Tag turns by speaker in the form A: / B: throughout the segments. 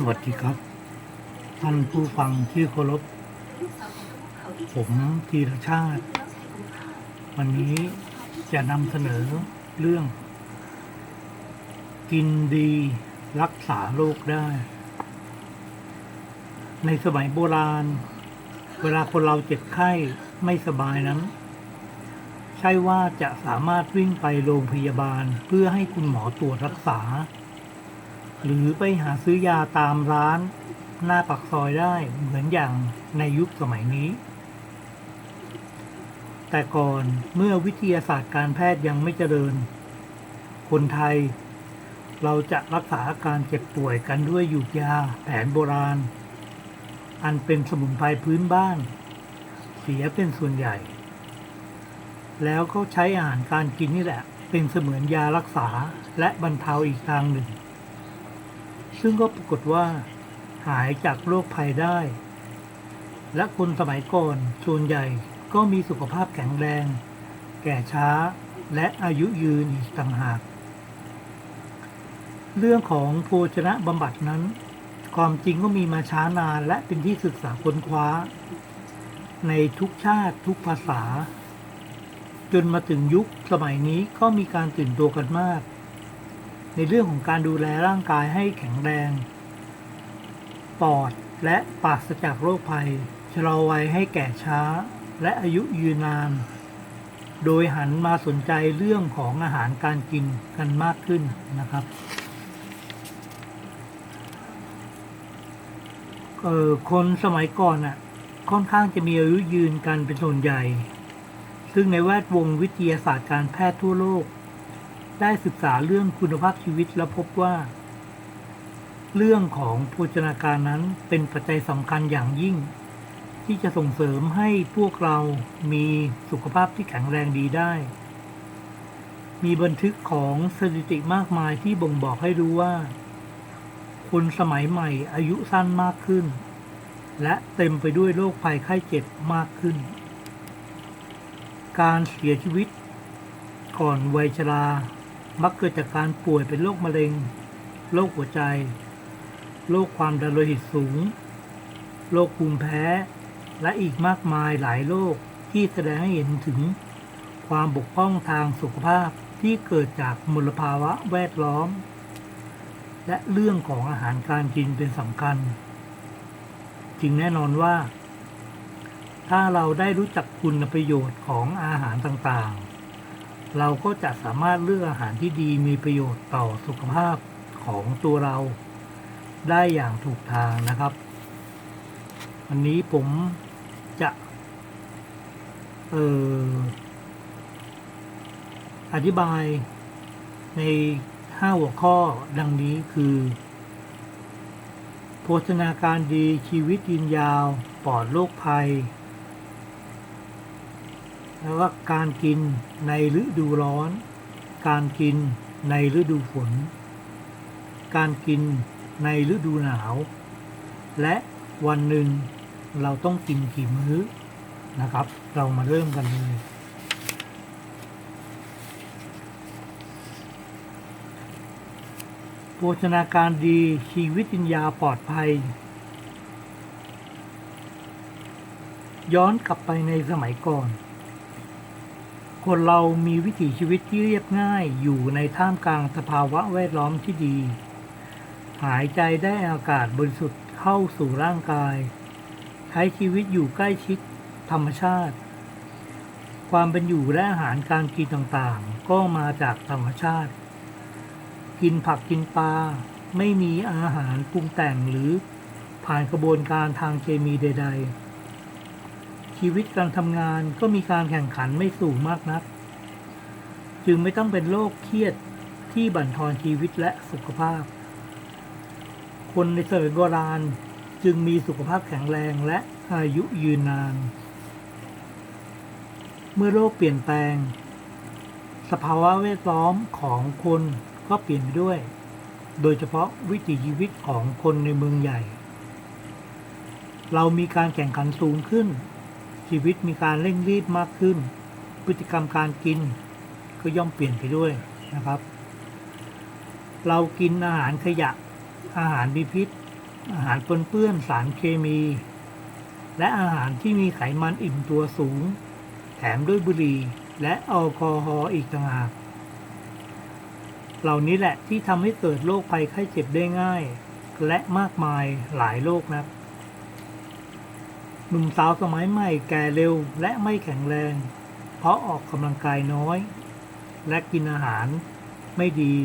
A: สวัสดีครับ ท่านผู้ฟังที่เคารพ ผมธีรชาติ วันนี้จะนำเสนอเรื่อง กินดีรักษาโรคได้ ในสมัยโบราณ เวลาคนเราเจ็บไข้ไม่สบายนั้น ใช่ว่าจะสามารถวิ่งไปโรงพยาบาลเพื่อให้คุณหมอตรวจรักษา หรือไปหาซื้อยาตามร้านหน้าปักซอยได้เหมือนอย่างในยุคสมัยนี้ แต่ก่อนเมื่อวิทยาศาสตร์การแพทย์ยังไม่เจริญ คนไทย เราจะรักษาอาการเจ็บป่วยกันด้วยหยูกยาแผนโบราณ อันเป็นสมุนไพรพื้นบ้าน เสียเป็นส่วนใหญ่ แล้วก็ใช้อาหารการกินนี่แหละ เป็นเสมือนยารักษาและบรรเทาอีกทางหนึ่ง ซึ่งก็ปรากฏว่า หายจากโรคภัยได้ และคนสมัยก่อนส่วนใหญ่ก็มีสุขภาพแข็งแรง แก่ช้าและอายุยืนอีกต่างหาก เรื่องของโภชนะบำบัดนั้น ความจริงก็มีมาช้านานและเป็นที่ศึกษาค้นคว้า ในทุกชาติทุกภาษา จนมาถึงยุคสมัยนี้ก็มีการตื่นตัวกันมาก ในเรื่องของการดูแลร่างกายให้แข็งแรง ปอดและปราศจากโรคภัย ชะลอวัยให้แก่ช้า และอายุยืนนาน โดยหันมาสนใจเรื่องของอาหารการกินกันมากขึ้นนะครับเออคนสมัยก่อนอะค่อนข้างจะมีอายุยืนกันเป็นส่วนใหญ่ ซึ่งในแวดวงวิทยาศาสตร์การแพทย์ทั่วโลก ได้ศึกษาเรื่องคุณภาพชีวิตและพบว่า เรื่องของโภชนาการนั้นเป็นปัจจัยสำคัญอย่างยิ่ง ที่จะส่งเสริมให้พวกเรามีสุขภาพที่แข็งแรงดีได้ มีบันทึกของสถิติมากมายที่บ่งบอกให้รู้ว่า คนสมัยใหม่อายุสั้นมากขึ้น และเต็มไปด้วยโรคภัยไข้เจ็บมากขึ้น การเสียชีวิตก่อนวัยชรา มักเกิดจากการป่วยเป็นโรคมะเร็ง โรคหัวใจ โรคความดันโลหิตสูง โรคภูมิแพ้ และอีกมากมายหลายโรคที่แสดงให้เห็นถึงความบกพร่องทางสุขภาพที่เกิดจากมลภาวะแวดล้อม และเรื่องของอาหารการกินเป็นสำคัญจึงแน่นอนว่า ถ้าเราได้รู้จักคุณประโยชน์ของอาหารต่างๆ เราก็จะสามารถเลือกอาหารที่ดีมีประโยชน์ต่อสุขภาพของตัวเราได้อย่างถูกทางนะครับ วันนี้ผมจะเอ่ออธิบายในห้าหัวข้อดังนี้คือ โภชนาการดีชีวิตยืนยาวปลอดโรคภัย แล้วก็การกินในฤดูร้อน การกินในฤดูฝน การกินในฤดูหนาว และวันหนึ่งเราต้องกินกี่มื้อนะครับ เรามาเริ่มกันเลยโภชนาการดีชีวิตินยาปลอดภัย ย้อนกลับไปในสมัยก่อน คนเรามีวิถีชีวิตที่เรียบง่ายอยู่ในท่ามกลางสภาวะแวดล้อมที่ดี หายใจได้อากาศบริสุทธิ์เข้าสู่ร่างกาย ใช้ชีวิตอยู่ใกล้ชิดธรรมชาติ ความเป็นอยู่และอาหารการกินต่างๆ ก็มาจากธรรมชาติ กินผักกินปลาไม่มีอาหารปรุงแต่งหรือผ่านกระบวนการทางเคมีใด ๆ ชีวิตการทำงานก็มีการแข่งขันไม่สูงมากนัก จึงไม่ต้องเป็นโรคเครียดที่บั่นทอนชีวิตและสุขภาพ คนในสมัยโบราณจึงมีสุขภาพแข็งแรงและอายุยืนนาน เมื่อโลกเปลี่ยนแปลง สภาวะแวดล้อมของคนก็เปลี่ยนไปด้วย โดยเฉพาะวิถีชีวิตของคนในเมืองใหญ่ เรามีการแข่งขันสูงขึ้น ชีวิตมีการเร่งรีบมากขึ้น พฤติกรรมการกินก็ย่อมเปลี่ยนไปด้วยนะครับ เรากินอาหารขยะ อาหารมีพิษ อาหารปนเปื้อนสารเคมี และอาหารที่มีไขมันอิ่มตัวสูง แถมด้วยบุหรี่และแอลกอฮอล์อีกต่างหากเหล่านี้แหละที่ทำให้เกิดโรคภัยไข้เจ็บได้ง่าย และมากมายหลายโรคนะ หนุ่มสาวสมัยใหม่แก่เร็วและไม่แข็งแรง เพราะออกกำลังกายน้อย และกินอาหารไม่ดี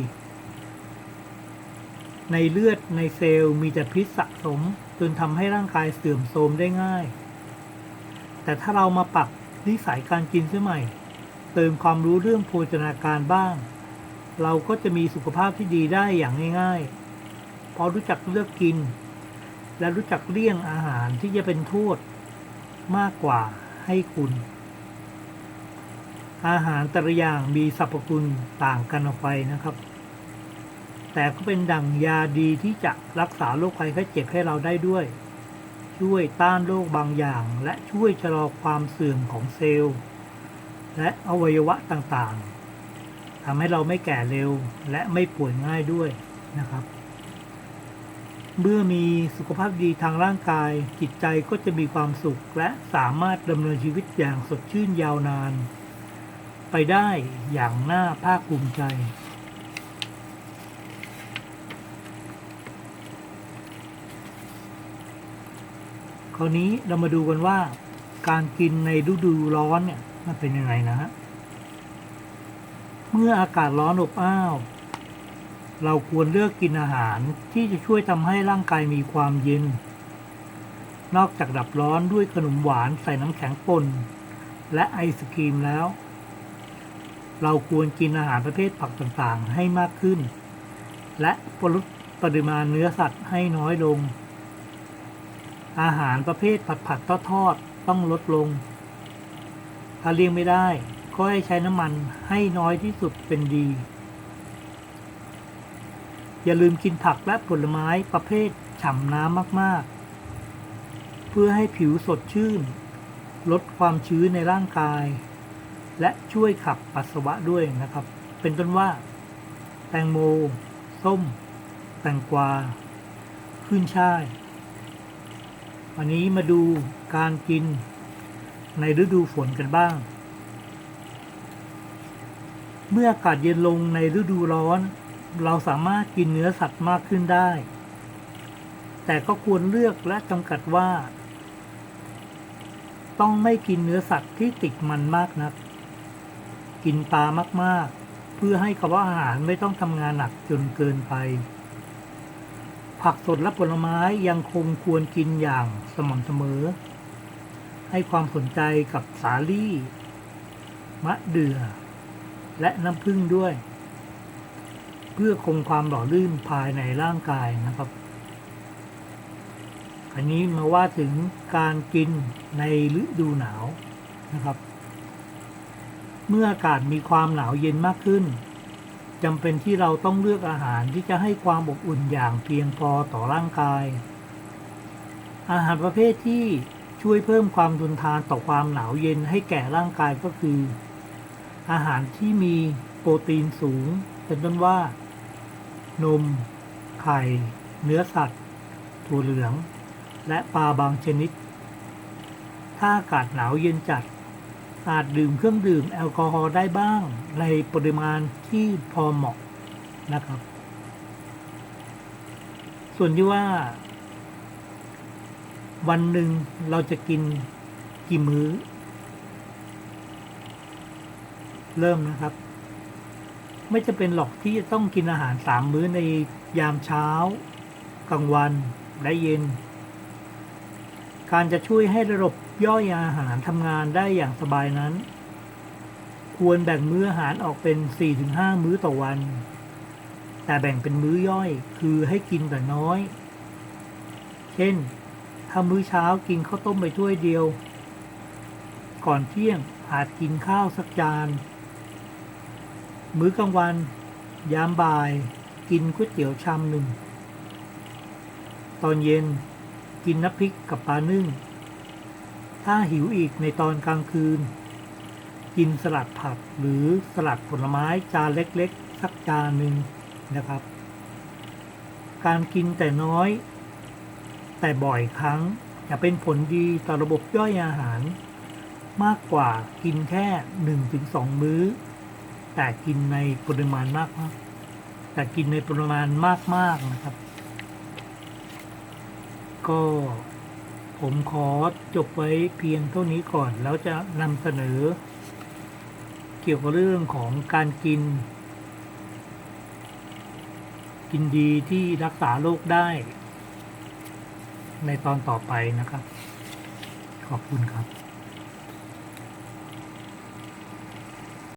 A: ในเลือดในเซลล์มีแต่พิษสะสมจนทำให้ร่างกายเสื่อมโทรมได้ง่าย แต่ถ้าเรามาปรับนิสัยการกินเสียใหม่ เติมความรู้เรื่องโภชนาการบ้าง เราก็จะมีสุขภาพที่ดีได้อย่างง่ายๆพราะรู้จักเลือกกิน และรู้จักเลี่ยงอาหารที่จะเป็นโทษ มากกว่าให้คุณ อาหารแต่ละอย่างมีสรรพคุณต่างกันออกไปนะครับ แต่ก็เป็นดั่งยาดีที่จะรักษาโรคภัยไข้เจ็บให้เราได้ด้วย ช่วยต้านโรคบางอย่าง และช่วยชะลอความเสื่อมของเซลล์ และอวัยวะต่างๆทำให้เราไม่แก่เร็วและไม่ป่วยง่ายด้วยนะครับ เมื่อมีสุขภาพดีทางร่างกาย จิตใจก็จะมีความสุข และสามารถดำเนินชีวิตอย่างสดชื่นยาวนาน ไปได้อย่างน่าภาคภูมิใจคราวนี้เรามาดูกันว่า การกินในฤดูร้อนเนี่ยมันเป็นยังไงนะฮะเมื่ออากาศร้อนอบอ้าว เราควรเลือกกินอาหารที่จะช่วยทำให้ร่างกายมีความเย็น นอกจากดับร้อนด้วยขนมหวานใส่น้ำแข็งป่นและไอศครีมแล้ว เราควรกินอาหารประเภทผักต่างๆให้มากขึ้น และปลดปริมาณเนื้อสัตว์ให้น้อยลง อาหารประเภทผัดผัดทอดทอดๆต้องลดลง ถ้าเลี่ยงไม่ได้ก็ให้ใช้น้ำมันให้น้อยที่สุดเป็นดี อย่าลืมกินผักและผลไม้ประเภทฉ่ำน้ำมากๆ เพื่อให้ผิวสดชื่น ลดความชื้นในร่างกาย และช่วยขับปัสสาวะด้วยนะครับ เป็นต้นว่า แตงโม ส้ม แตงกวา ขึ้นช่าย วันนี้มาดูการกินในฤดูฝนกันบ้าง เมื่ออากาศเย็นลงในฤดูร้อน เราสามารถกินเนื้อสัตว์มากขึ้นได้ แต่ก็ควรเลือกและจำกัดว่า ต้องไม่กินเนื้อสัตว์ที่ติดมันมากนัก กินปลามากๆ เพื่อให้กระเพาะอาหารไม่ต้องทำงานหนักจนเกินไป ผักสดและผลไม้ยังคงควรกินอย่างสม่ำเสมอ ให้ความสนใจกับสาลี่ มะเดื่อและน้ำผึ้งด้วย เพื่อคงความหล่อลื่นภายในร่างกายนะครับ อันนี้มาว่าถึงการกินในฤดูหนาวนะครับ เมื่ออากาศมีความหนาวเย็นมากขึ้นจำเป็นที่เราต้องเลือกอาหารที่จะให้ความอบอุ่นอย่างเพียงพอต่อร่างกาย อาหารประเภทที่ช่วยเพิ่มความทนทานต่อความหนาวเย็นให้แก่ร่างกายก็คือ อาหารที่มีโปรตีนสูง เป็นต้นว่า นม ไข่ เนื้อสัตว์ ถั่วเหลือง และปลาบางชนิด ถ้าอากาศหนาวเย็นจัด อาจดื่มเครื่องดื่มแอลกอฮอล์ได้บ้างในปริมาณที่พอเหมาะนะครับ ส่วนที่ว่า วันหนึ่งเราจะกินกี่มื้อ เริ่มนะครับ ไม่จะเป็นหรอกที่จะต้องกินอาหารสามมื้อในยามเช้า กลางวันและเย็น การจะช่วยให้ระบบย่อยอาหารทำงานได้อย่างสบายนั้น ควรแบ่งมื้ออาหารออกเป็น 4-5 มื้อต่อวัน แต่แบ่งเป็นมื้อย่อยคือให้กินแต่น้อย เช่น ถ้ามื้อเช้ากินข้าวต้มไปถ้วยเดียว ก่อนเที่ยงอาจกินข้าวสักจาน มื้อกลางวัน ยามบ่าย กินก๋วยเตี๋ยวชามหนึ่ง ตอนเย็นกินน้ำพริกกับปลานึ่ง ถ้าหิวอีกในตอนกลางคืน กินสลัดผักหรือสลัดผลไม้จานเล็กๆ สักจานหนึ่งนะครับ การกินแต่น้อย แต่บ่อยครั้งจะเป็นผลดีต่อระบบย่อยอาหาร มากกว่ากินแค่หนึ่งถึงสองมื้อ แต่กินในปริมาณมากมากแต่กินในปริมาณมากมากๆนะครับ ก็ผมขอจบไว้เพียงเท่านี้ก่อน แล้วจะนำเสนอ เกี่ยวกับเรื่องของการกิน กินดีที่รักษาโรคได้ ในตอนต่อไปนะครับ ขอบคุณครับ